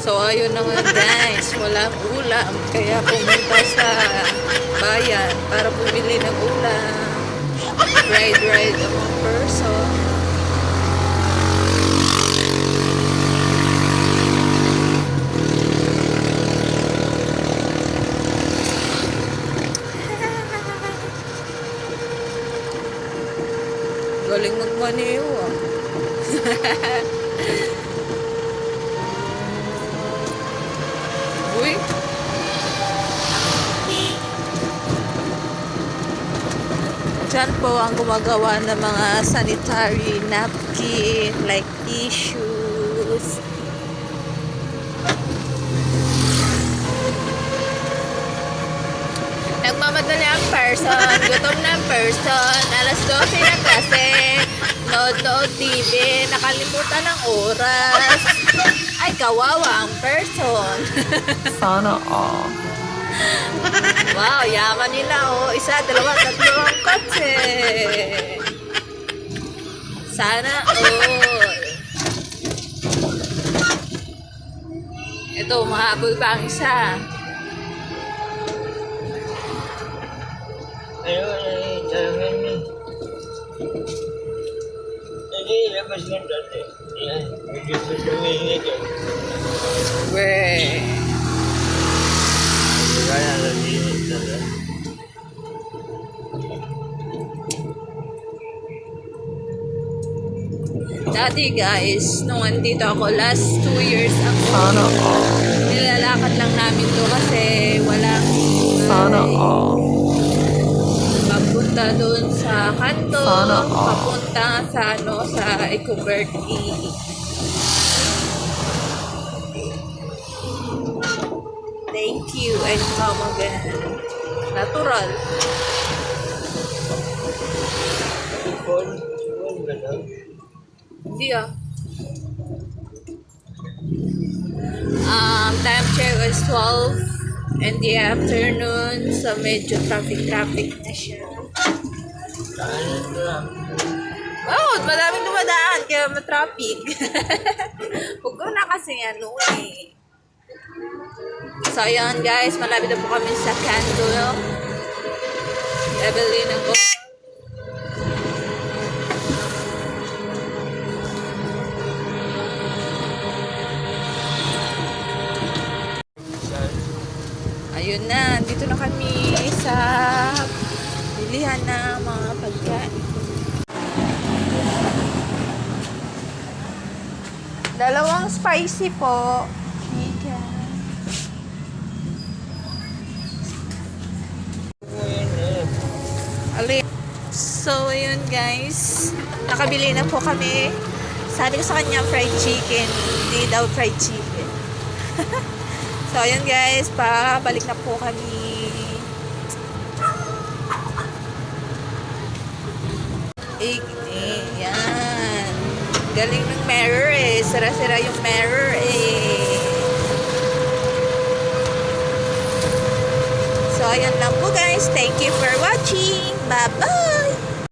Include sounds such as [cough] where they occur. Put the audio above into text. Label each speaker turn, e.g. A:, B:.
A: So, ayun na nga guys, walang ulam. Kaya pumunta sa bayan para bumili ng ulam. Ride, ride mga person. Galing magmaneho [laughs] ah. Uy. Diyan po ang gumagawa ng mga sanitary napkin like tissues. Nagmamadali ang person, gutom na ang person, alas 12 na kasi, nood-nood TV, nakalimutan ng oras. Ay, kawawa ang person.
B: Sana all. [laughs]
A: Wow, yaman nila oh. Isa, dalawa, tatlo ang kotse. Sana all. Ito, mahabol pa ang isa.
C: Ano na talaga ni? Hindi, labas nga dati. Yan, medyo siya may dyan.
A: Weh.
C: Kaya nalinis na lang.
A: Dati guys, nung andito ako, last two years ako,
B: Sana all.
A: nilalakad lang namin to kasi walang
B: Sana all.
A: papunta doon sa kanto,
B: Sana all.
A: papunta sa ano, sa Ecoberti. Thank you and come again. Natural.
C: Lang?
A: Hindi. Um, time check is 12 in the afternoon. So, medyo traffic-traffic na siya. Oh, madaming dumadaan kaya matraffic. [laughs] Huwag ko na kasi ano eh. So, ayan guys, malapit na po kami sa Canto. Evelyn ang go. Ayun na, dito na kami sa bilihan na mga pagkain. Dalawang spicy po. Chicken.
C: Ngayon eh.
A: Ali. So, yun guys. Nakabili na po kami. Sabi ko sa kanya, fried chicken. Hindi daw fried chicken. [laughs] so, yun guys. Pabalik na po kami. Eh, yan. Galing ng mirror eh. Sira-sira yung mirror eh. So, ayan lang po guys. Thank you for watching. Bye-bye!